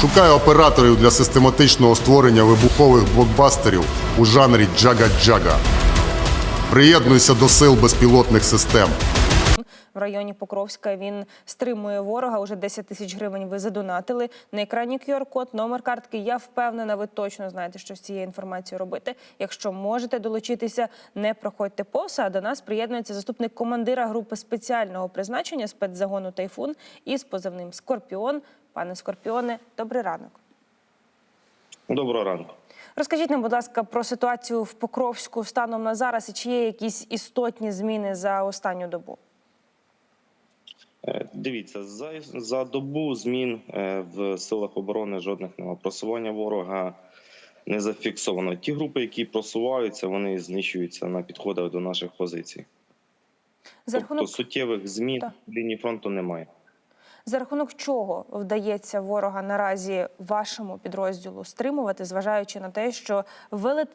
Шукаю операторів для систематичного створення вибухових блокбастерів у жанрі джага-джага. Приєднуйся до сил безпілотних систем. в районі Покровська. Він стримує ворога. Уже 10 тисяч гривень ви задонатили. На екрані QR-код, номер картки. Я впевнена, ви точно знаєте, що з цією інформацією робити. Якщо можете долучитися, не проходьте повз. А до нас приєднується заступник командира групи спеціального призначення спецзагону Тайфун із позивним Скорпіон. Пане Скорпіоне, добрий ранок. Доброго ранку. Розкажіть нам, будь ласка, про ситуацію в Покровську станом на зараз і чи є якісь істотні зміни за останню добу? Е, Дивіться, за, за добу змін е, в силах оборони жодних немає. Просування ворога не зафіксовано. Ті групи, які просуваються, вони знищуються на підходах до наших позицій. За Тобто рахунок суттєвих змін в лінії фронту немає. За рахунок чого вдається ворога наразі вашому підрозділу стримувати, зважаючи на те, що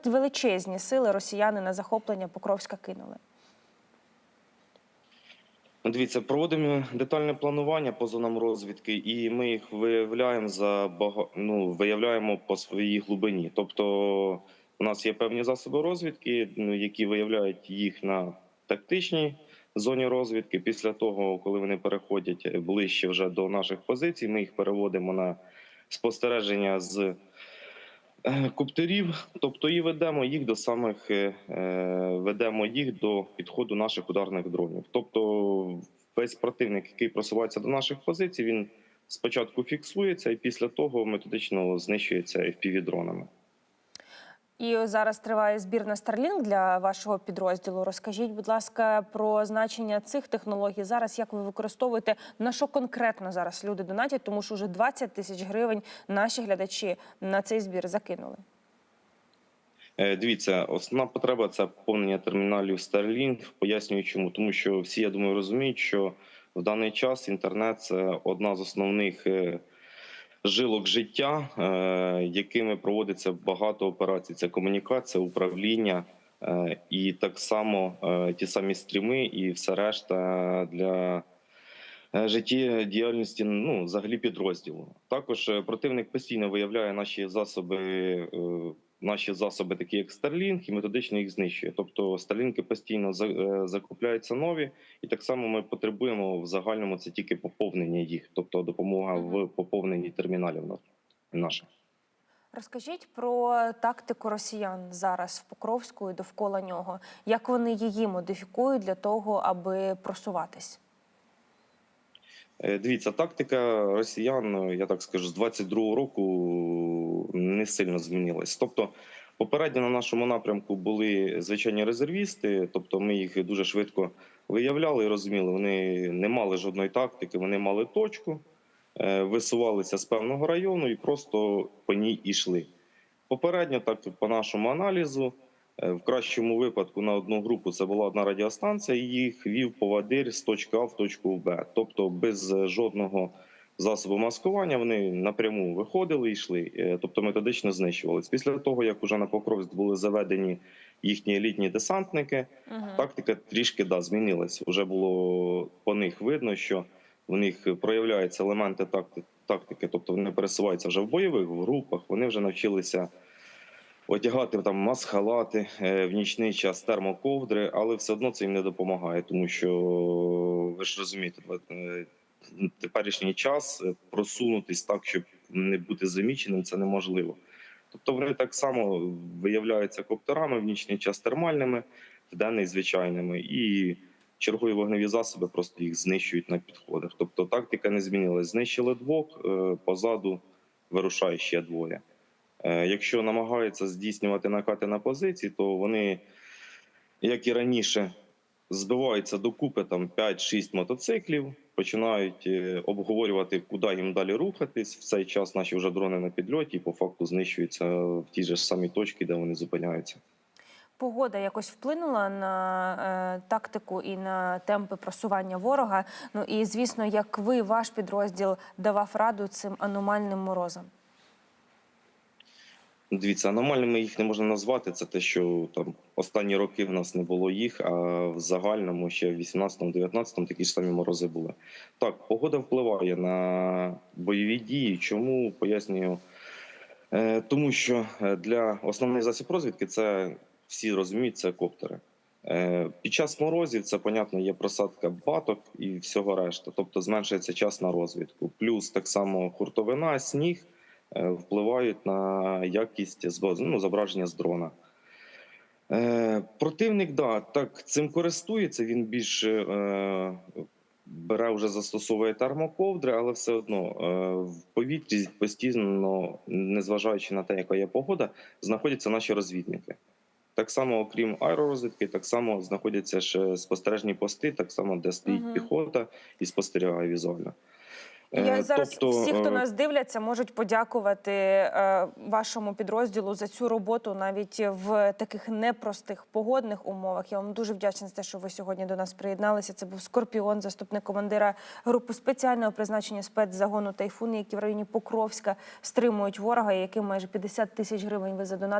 величезні сили росіяни на захоплення Покровська кинули? Ну, Дивіться, проводимо детальне планування по зонам розвідки, і ми їх виявляємо за бага... ну, виявляємо по своїй глибині. Тобто, у нас є певні засоби розвідки, ну, які виявляють їх на тактичній зоні розвідки. Після того, коли вони переходять ближче вже до наших позицій, ми їх переводимо на спостереження з е, коптерів, тобто і ведемо їх до самих е, е, ведемо їх до підходу наших ударних дронів. Тобто, весь противник, який просувається до наших позицій, він спочатку фіксується, і після того методично знищується FPV-дронами. І зараз триває збір на Starlink для вашого підрозділу. Розкажіть, будь ласка, про значення цих технологій зараз, як ви використовуєте, на що конкретно зараз люди донатять, тому що вже 20 тисяч гривень наші глядачі на цей збір закинули. Е, Дивіться, основна потреба це поповнення терміналів Starlink. Пояснюю, чому тому, що всі я думаю розуміють, що в даний час інтернет це одна з основних е, жилок життя, е, якими проводиться багато операцій. Це комунікація, управління е, і так само е, ті самі стріми, і все решта для. Життєдіяльності ну взагалі підрозділу також противник постійно виявляє наші засоби наші засоби, такі як Starlink, і методично їх знищує. Тобто Старлінки постійно е, закупляються нові, і так само ми потребуємо в загальному це тільки поповнення їх, тобто допомога в поповненні терміналів на- наших. Розкажіть про тактику росіян зараз в Покровську і довкола нього. Як вони її модифікують для того, аби просуватись? Е, Дивіться, тактика росіян, я так скажу, з 22-го року не сильно змінилась. Тобто, попередньо на нашому напрямку були звичайні резервісти, тобто ми їх дуже швидко виявляли і розуміли. Вони не мали жодної тактики, вони мали точку, е, висувалися з певного району і просто по ній йшли. Попередньо, так по нашому аналізу, Е, В кращому випадку на одну групу це була одна радіостанція, їх вів повадир з точки А в точку Б. Тобто без жодного засобу маскування вони напряму виходили і йшли, е, тобто методично знищувалися. Після того, як уже на Покровськ були заведені їхні елітні десантники, Угу. тактика трішки да, змінилась. Уже було по них видно, що в них проявляються елементи тактики, тобто вони пересуваються вже в бойових в групах, вони вже навчилися одягати там масхалати е, в нічний час термоковдри, але все одно це їм не допомагає, тому що ви ж розумієте, е, теперішній час е, просунутись так, щоб не бути заміченим, це неможливо. Тобто вони так само виявляються коптерами в нічний час термальними, в денний звичайними, і чергові вогневі засоби просто їх знищують на підходах. Тобто тактика не змінилась. Знищили двох, е, позаду вирушає ще двоє. Е, Якщо намагаються здійснювати накати на позиції, то вони, як і раніше, збиваються докупи там 5-6 мотоциклів, починають е, обговорювати, куди їм далі рухатись. В цей час наші вже дрони на підльоті і по факту знищуються в ті ж самі точки, де вони зупиняються. Погода якось вплинула на е, тактику і на темпи просування ворога. Ну і звісно, як ви, ваш підрозділ, давав раду цим аномальним морозам. Дивіться, аномальними їх не можна назвати. Це те, що там останні роки в нас не було їх, а в загальному ще в 18-19 такі ж самі морози були. Так, погода впливає на бойові дії. Чому пояснюю? Е, Тому що е, для основний засіб розвідки це всі розуміють, це коптери. Е, Під час морозів це, понятно, є просадка баток і всього решта, тобто зменшується час на розвідку. Плюс так само хуртовина, сніг впливають на якість ну, зображення з дрона. Е, противник, да, так цим користується. Він більше е, бере вже застосовує термоковдри, але все одно е, в повітрі постійно, незважаючи на те, яка є погода, знаходяться наші розвідники. Так само, окрім аеророзвідки, так само знаходяться ще спостережні пости, так само, де стоїть Мгм. піхота і спостерігає візуально. Е, Я зараз тобто, всі, хто е, нас дивляться, можуть подякувати е, вашому підрозділу за цю роботу навіть в таких непростих погодних умовах. Я вам дуже вдячна за те, що ви сьогодні до нас приєдналися. Це був Скорпіон, заступник командира групи спеціального призначення спецзагону Тайфун, які в районі Покровська стримують ворога, яким майже 50 тисяч гривень ви задонатили.